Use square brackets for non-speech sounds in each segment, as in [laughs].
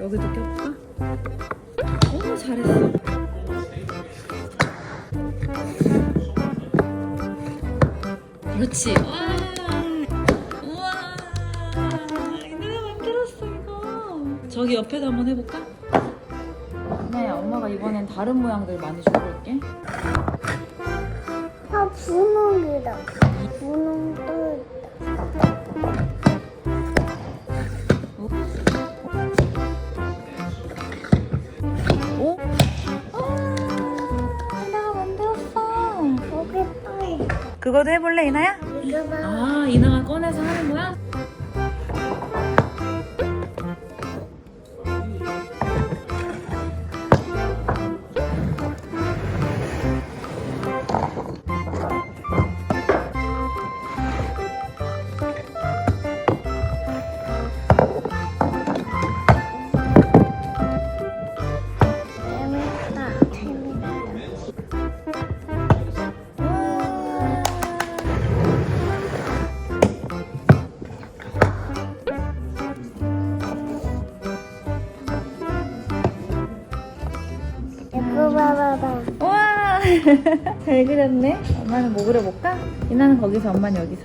여기도 껴볼까? 오 잘했어. 그렇지. 와. 우와. 내가 만들었어 이거. 저기 옆에도 한번 해볼까? 네, 엄마가 이번엔 다른 모양들 많이 줘볼게. 아 분홍이다. 분홍도 오? 그거도 해볼래, 이나야? 아, 이나가 꺼내서 하는 거야? [laughs] 잘 그렸네. 엄마는 뭐 그려볼까? 이나는 거기서, 엄마는 여기서.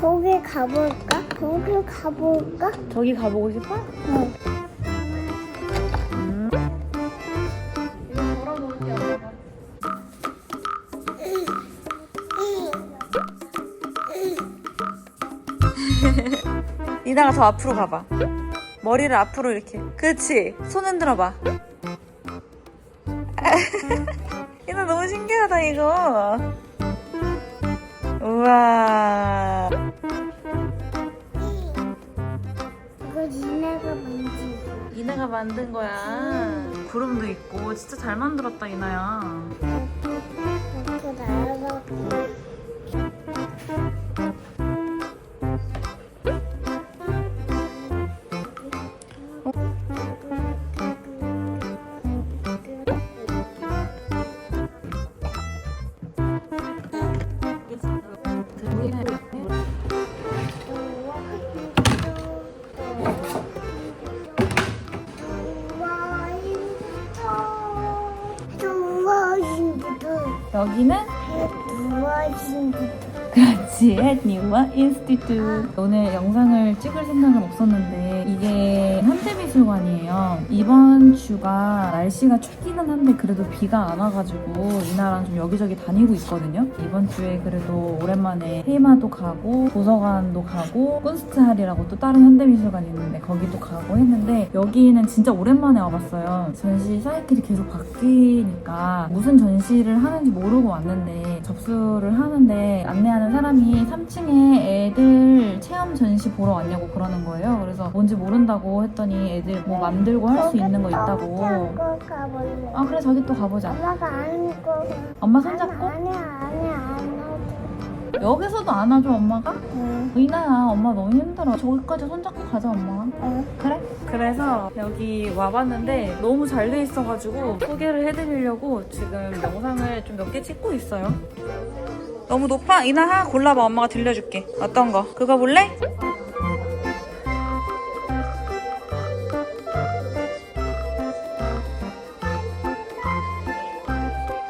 거기 가볼까? 거기 가볼까? 저기 가보고 싶어? 응. 음. 이나가 더 앞으로 가봐. 머리를 앞으로 이렇게. 그렇지. 손 흔들어봐. [laughs] 이나 너무 신기하다 이거. 우와. 이거 니네가 만지. 이나가 만든 거야. 구름도 있고 진짜 잘 만들었다 이나야. 이렇게 날아가. 여기는 그렇지 햇니와 인스티튜 오늘 영상을 찍을 생각은 없었는데 이게 현대 미술관이에요. 이번 주가 날씨가 춥기는 한데 그래도 비가 안 와가지고 이나랑 좀 여기저기 다니고 있거든요. 이번 주에 그래도 오랜만에 테마도 가고 도서관도 가고 꾼스트할이라고 또 다른 현대미술관 있는데 거기도 가고 했는데 여기는 진짜 오랜만에 와봤어요. 전시 사이클이 계속 바뀌니까 무슨 전시를 하는지 모르고 왔는데 접수를 하는데 안내하는 사람이 3층에 애들 체험 전시 보러 왔냐고 그러는 거예요. 그래서 뭔지 모른다고 했더니 애들 뭐 만들고 할 수 있는 거 있다고. 아 그래 저기 또 가보자. 엄마가 안고. 엄마 손잡고? 아니야 아니야 안 하고. 여기서도 안아줘 엄마가? 응. 이나야 엄마 너무 힘들어. 저기까지 손잡고 가자 엄마. 응. 그래? 그래서 여기 와봤는데 너무 잘 돼 있어가지고 소개를 해드리려고 지금 영상을 좀 몇 개 찍고 있어요. 너무 높아? 이나하 골라봐 엄마가 들려줄게. 어떤 거? 그거 볼래?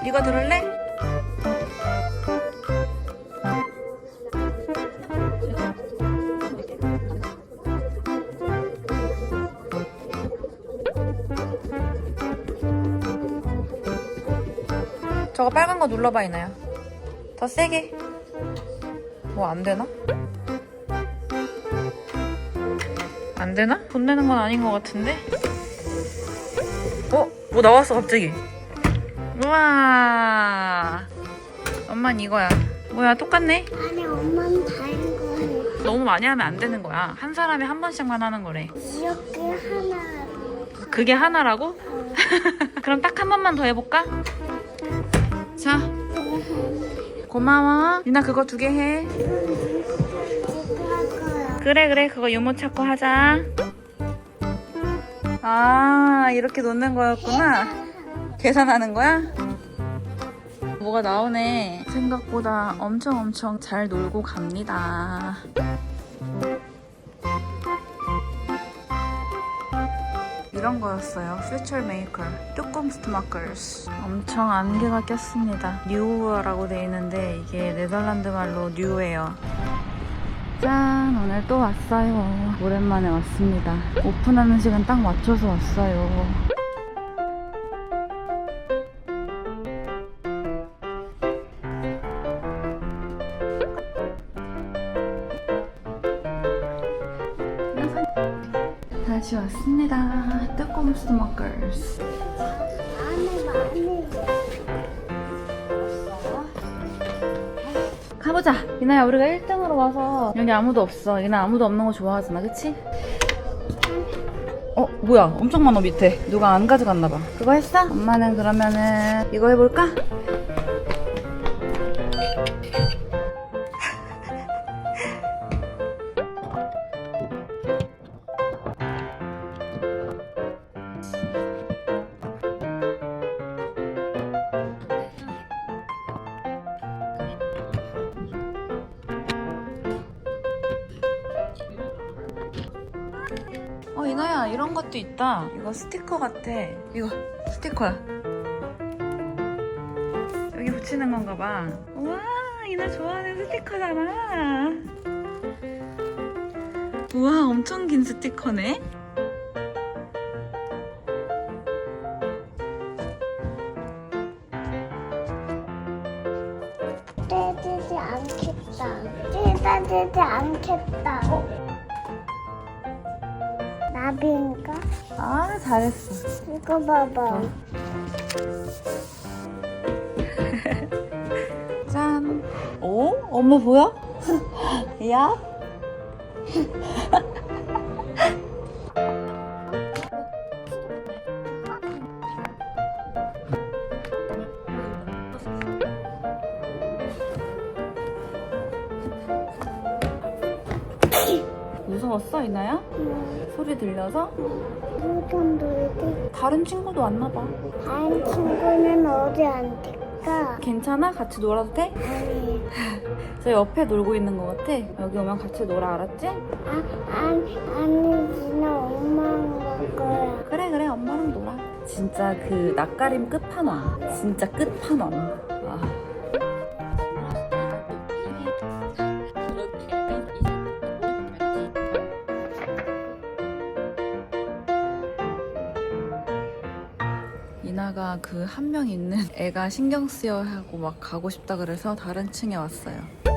이거 들을래? 저거 빨간 거 눌러봐 이나야 더 세게 뭐 안 되나? 안 되나? 돈 내는 건 아닌 것 같은데? 어? 뭐 나왔어 갑자기 우와 엄만 이거야 뭐야 똑같네? 아니 엄마는 다른 거해. 너무 많이 하면 안 되는 거야 한 사람이 한 번씩만 하는 거래 이렇게 하나. 그게 하나라고? [laughs] 그럼 딱 한 번만 더 해볼까? 자 고마워. 리나 그거 두 개 해. 그래 그래. 그거 유모 찾고 하자. 아 이렇게 놓는 거였구나. 계산하는 거야? 뭐가 나오네. 생각보다 엄청 엄청 잘 놀고 갑니다 이런 거였어요. 퓨처 메이커 뚜껑 스토마커스 엄청 안개가 꼈습니다. 뉴어라고 돼 있는데 이게 네덜란드 말로 뉴예요. 짠 오늘 또 왔어요. 오랜만에 왔습니다. 오픈하는 시간 딱 맞춰서 왔어요. 다시 왔습니다. 안에 많이 가보자. 이나야 우리가 1등으로 와서 여기 아무도 없어. 이나 아무도 없는 거 좋아하잖아, 그치? 어 뭐야? 엄청 많아 밑에. 누가 안 가져갔나 봐. 그거 했어? 엄마는 그러면은 이거 해볼까? 이나야 이런 것도 있다. 이거 스티커 같아. 이거 스티커야. 여기 붙이는 건가 봐. 우와 이나 좋아하는 스티커잖아. 우와 엄청 긴 스티커네. 떼지지 않겠다. 떼지지 않겠다. 아 잘했어. 이거 봐봐. 짠. 오 엄마 보여? 야. 무서웠어 이나야? 음, 소리 들려서? 놀기. 다른 친구도 왔나 봐. 다른 친구는 어디 안 될까? 괜찮아? 같이 놀아도 돼? 아니, [laughs] 저 옆에 놀고 있는 것 같아. 여기 오면 같이 놀아, 알았지? 아, 아니, 아니지. 나 엄마랑 갈 거야. 그래, 그래, 엄마랑 놀아. 진짜 그 낯가림 끝판왕. 진짜 끝판왕. 한 명 있는 애가 신경 쓰여 하고 막 가고 싶다 그래서 다른 층에 왔어요.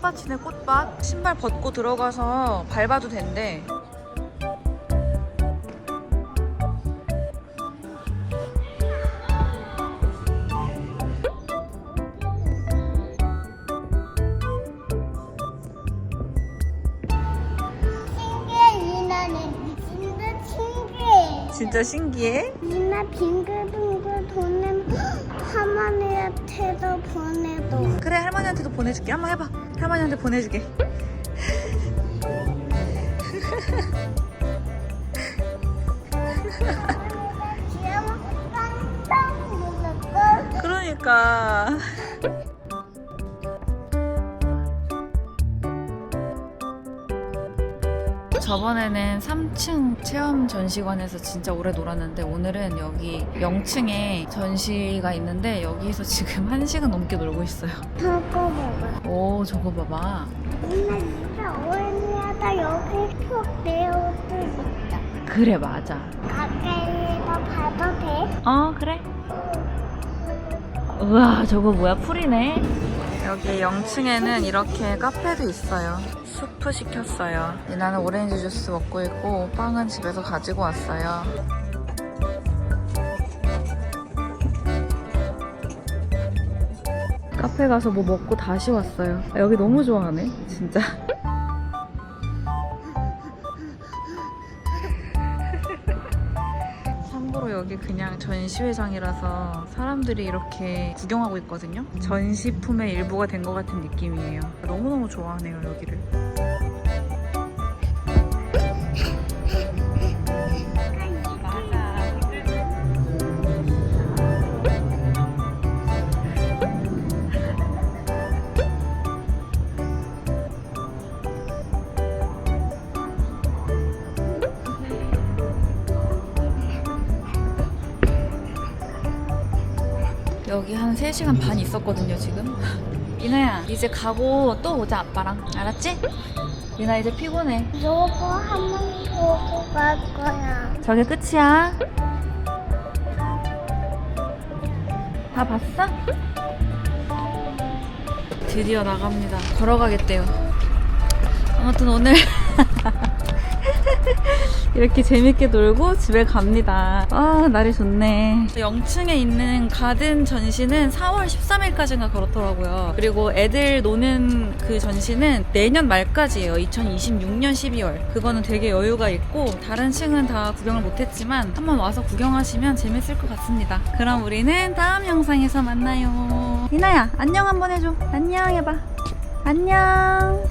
꽃밭이네, 꽃밭. 신발 벗고 들어가서 밟아도 된대. 신기해. 진짜 신기해. 진짜 신기해? 빙글빙글 도는 할머니한테도 보내도. 그래, 할머니한테도 보내줄게. 한번 해봐. 할머니한테 보내주게. 눌렀어. 그러니까. 저번에는 3층 체험 전시관에서 진짜 오래 놀았는데 오늘은 여기 0층에 전시가 있는데 여기서 지금 [laughs] 1시간 넘게 놀고 있어요. 저거 봐봐. 오 저거 봐봐. 이나 진짜 오랜만이다. 여기 푹 내어도 있다. 그래 맞아. 가까이서 봐도 돼? 어 그래. 우와 저거 뭐야 풀이네. 여기 0층에는 이렇게 카페도 있어요. 수프 시켰어요. 나는 오렌지 주스 먹고 있고 빵은 집에서 가지고 왔어요. 카페 가서 뭐 먹고 다시 왔어요. 여기 너무 좋아하네, 진짜. 그냥 전시회장이라서 사람들이 이렇게 구경하고 있거든요. 전시품의 일부가 된 것 같은 느낌이에요. 너무너무 좋아하네요, 여기를. 여기 한 3시간 반 있었거든요, 지금. [laughs] 이나야, 이제 가고 또 오자, 아빠랑. 알았지? 이나 이제 피곤해. 요거 한번 보고 갈 거야. 저게 끝이야. 다 봤어? 드디어 나갑니다. 걸어가겠대요. 아무튼 오늘 [laughs] [laughs] 이렇게 재밌게 놀고 집에 갑니다. 아, 날이 좋네. 영층에 있는 가든 전시는 4월 13일까지인가 그렇더라고요. 그리고 애들 노는 그 전시는 내년 말까지예요. 2026년 12월. 그거는 되게 여유가 있고 다른 층은 다 구경을 못했지만 한번 와서 구경하시면 재밌을 것 같습니다. 그럼 우리는 다음 영상에서 만나요. 이나야, 안녕 한번 해줘. 안녕 해봐. 안녕.